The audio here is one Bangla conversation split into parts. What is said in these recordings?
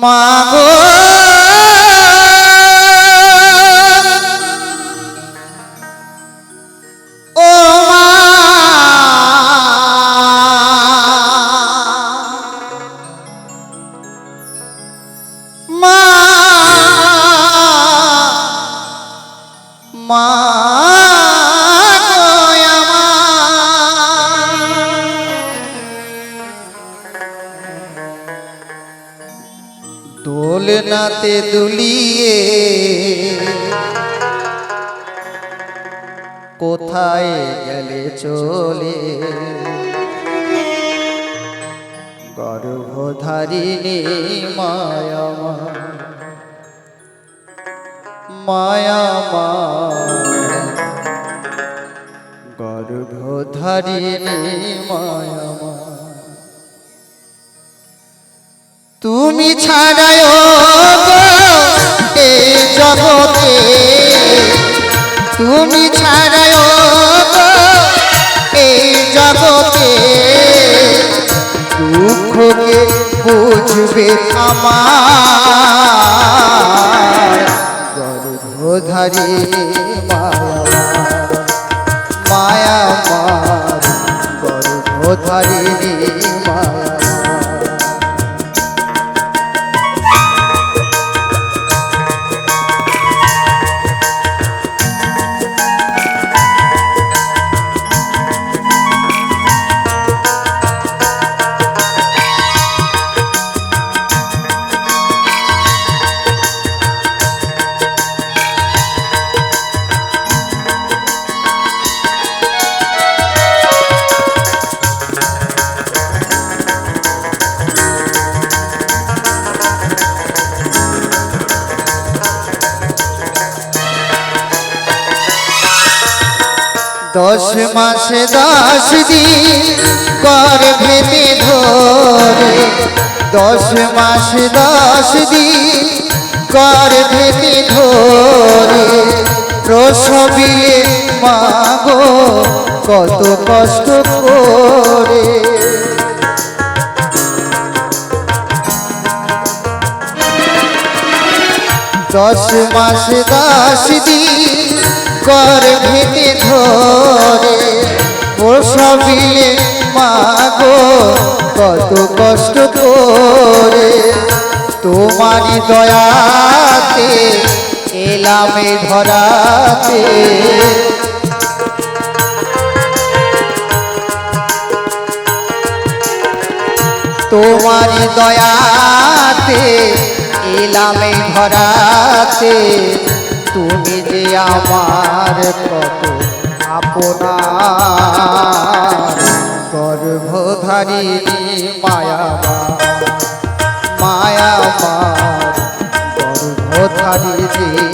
妈。দোলনাতে দুলিয়ে। কোথায় গেলে চলে? গর্ভধারিণী মায়ামা মায়ামা গর্ভধারিণী মায়ামা তুমি ছাড়ায় দুঃখকে বুঝবে আমার। গর্ভধারী মায়া মার গর্ভধারিণী দশ মাসে দশ দিন গর্ভেতে ধরে। দশ মাসে দশ দিন গর্ভেতে ধরে। প্রসবিলে মাগো, কত কষ্ট করে। দশ মাস দশ দিন গর্ভেতে ধরে কষ্ট করে তোমারই দয়াতে, এলামে ধরাতে। তোমারই দয়াতে, এলামে ধরাতে। তুমি যে আমার কত আপনার। গর্ভধারিণী মায়া মায়া গর্ভধারিণী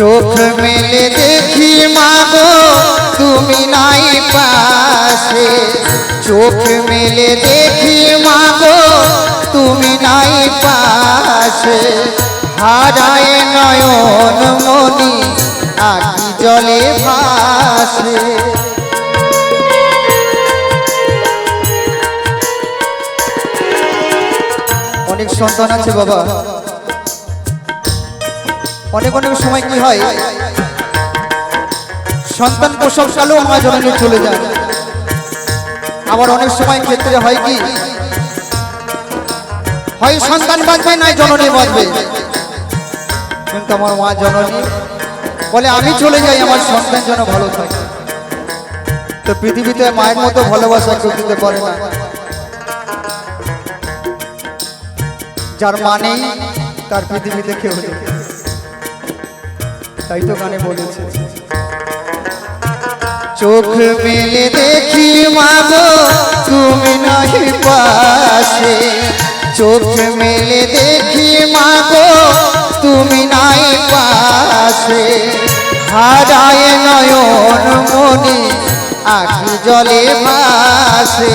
চোখ মেলে দেখি, মাগো, তুমি নাই পাশে। চোখ মেলে দেখি, মাগো, তুমি নাই পাশে। হারায় নয়ন মনি আখি জলে ভাসে। অনেক সন্তান আছে বাবা। অনেক অনেক সময় কি হয়? সন্তান প্রসবকালেও মা জননী চলে যায় আবার অনেক সময় ক্ষেত্রে হয় কি? হয় সন্তান বাঁচবে, নাই জননী বাঁচবে। কিন্তু আমার মা জননী বলে, আমি চলে যাই, আমার সন্তান যেন ভালো থাকে। তো পৃথিবীতে মায়ের মতো ভালোবাসা কেউ দিতে পারে না। যার মানেই তার পৃথিবীতে কেউ নেই। তাই তো গানে বলেছে। চোখ মেলে দেখি মাগো, তুমি নাহি পাশে। চোখ মেলে দেখি মাগো, তুমি নাই পাশে। হারায় নয়ন মনি, আখি জলে ভাসে।